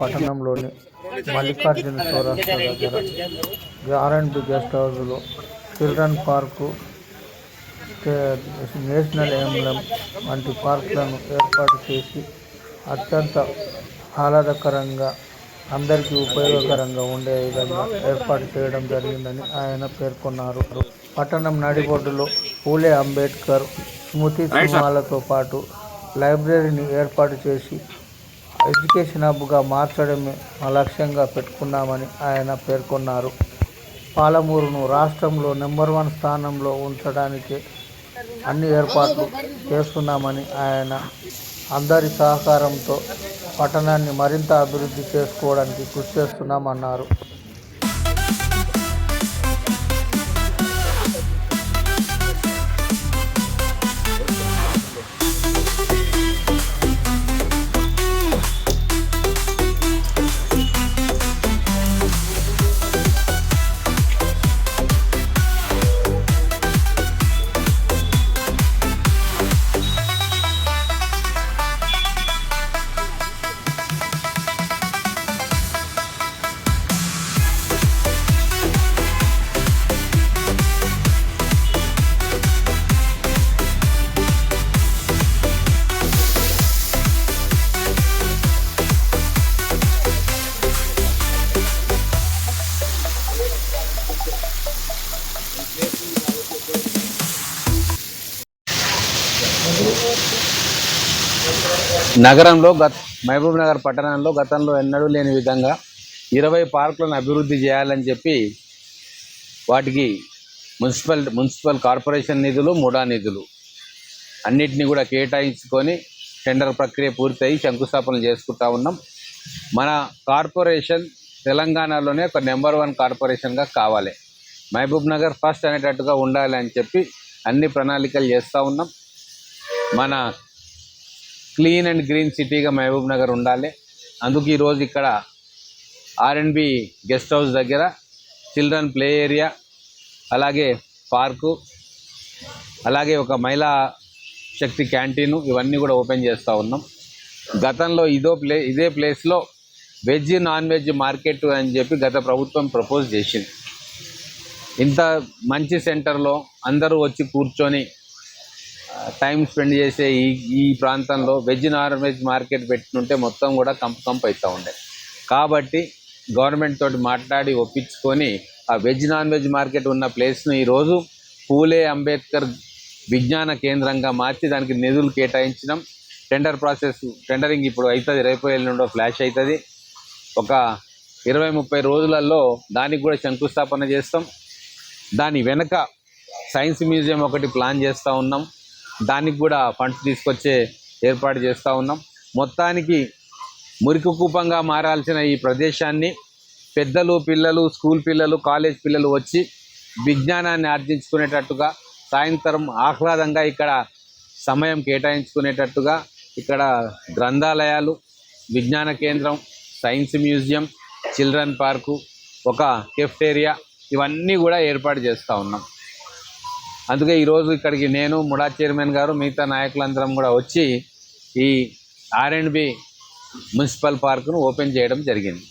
పట్టణంలోని మల్లికార్జున చౌరస్తా దగ్గర ఆర్ఎండ్బి గెస్ట్ హౌస్లో చిల్డ్రన్ పార్కు నేషనల్ ఎంబ్లం వంటి పార్కులను ఏర్పాటు చేసి అత్యంత ఆహ్లాదకరంగా అందరికీ ఉపయోగకరంగా ఉండే విధంగా ఏర్పాటు చేయడం జరిగిందని ఆయన పేర్కొన్నారు. పట్టణం నడిబొడ్డులో పూలే అంబేద్కర్ స్మృతి సినిమాలతో పాటు లైబ్రరీని ఏర్పాటు చేసి ఎడ్యుకేషన్ హబ్గా మార్చడమే మా లక్ష్యంగా పెట్టుకున్నామని ఆయన పేర్కొన్నారు. పాలమూరును రాష్ట్రంలో నెంబర్ వన్ స్థానంలో ఉంచడానికి అన్ని ఏర్పాట్లు చేస్తున్నామని ఆయన అందరి సహకారంతో పట్టణాన్ని మరింత అభివృద్ధి చేసుకోవడానికి కృషి చేస్తున్నామన్నారు. నగరంలో గత మహబూబ్ నగర్ పట్టణంలో గతంలో ఎన్నడూ లేని విధంగా ఇరవై పార్కులను అభివృద్ధి చేయాలని చెప్పి వాటికి మున్సిపల్ మున్సిపల్ కార్పొరేషన్ నిధులు ముడా నిధులు అన్నిటినీ కూడా కేటాయించుకొని టెండర్ ప్రక్రియ పూర్తయి శంకుస్థాపన చేసుకుంటా ఉన్నాం. మన కార్పొరేషన్ తెలంగాణలోనే ఒక నెంబర్ వన్ కార్పొరేషన్గా కావాలి. మహబూబ్ నగర్ ఫస్ట్ అనేటట్టుగా ఉండాలి అని చెప్పి అన్ని ప్రణాళికలు చేస్తూ ఉన్నాం. మన క్లీన్ అండ్ గ్రీన్ సిటీగా మహబూబ్ నగర్ ఉండాలి. అందుకు ఈరోజు ఇక్కడ R and B guest house దగ్గర చిల్డ్రన్ ప్లే ఏరియా అలాగే పార్కు అలాగే ఒక మహిళా శక్తి క్యాంటీను ఇవన్నీ కూడా ఓపెన్ చేస్తూ ఉన్నాం. గతంలో ఇదో ప్లే ఇదే ప్లేస్లో వెజ్ నాన్ వెజ్ మార్కెట్ అని చెప్పి గత ప్రభుత్వం ప్రపోజ్ చేసింది. ఇంత మంచి సెంటర్లో అందరూ వచ్చి కూర్చొని టైం స్పెండ్ చేసే ఈ ఈ ప్రాంతంలో వెజ్ నాన్ వెజ్ మార్కెట్ పెట్టినుంటే మొత్తం కూడా కంప్ కంప్ అవుతూ ఉండే. కాబట్టి గవర్నమెంట్ తోటి మాట్లాడి ఒప్పించుకొని ఆ వెజ్ నాన్ వెజ్ మార్కెట్ ఉన్న ప్లేస్ను ఈరోజు పూలే అంబేద్కర్ విజ్ఞాన కేంద్రంగా మార్చి దానికి నిధులు కేటాయించడం టెండర్ ప్రాసెస్ టెండరింగ్ ఇప్పుడు అవుతుంది రేపు ఎల్లుండో ఫ్లాష్ అవుతుంది ఒక ఇరవై ముప్పై రోజులలో దానికి కూడా శంకుస్థాపన చేస్తాం. దాని వెనక సైన్స్ మ్యూజియం ఒకటి ప్లాన్ చేస్తూ ఉన్నాం. దానికి కూడా ఫండ్స్ తీసుకొచ్చే ఏర్పాటు చేస్తూ ఉన్నాం. మొత్తానికి మురికి కూపంగా మారాల్సిన ఈ ప్రదేశాన్ని పెద్దలు పిల్లలు స్కూల్ పిల్లలు కాలేజ్ పిల్లలు వచ్చి విజ్ఞానాన్ని ఆర్జించుకునేటట్టుగా సాయంత్రం ఆహ్లాదంగా ఇక్కడ సమయం కేటాయించుకునేటట్టుగా ఇక్కడ గ్రంథాలయాలు విజ్ఞాన కేంద్రం సైన్స్ మ్యూజియం చిల్డ్రన్ పార్కు ఒక కెఫ్టేరియా ఇవన్నీ కూడా ఏర్పాటు చేస్తూ ఉన్నాం. అందుకే ఈరోజు ఇక్కడికి నేను ముడా చైర్మన్ గారు మిగతా నాయకులందరం కూడా వచ్చి ఈ ఆర్ అండ్ బి మున్సిపల్ పార్కును ఓపెన్ చేయడం జరిగింది.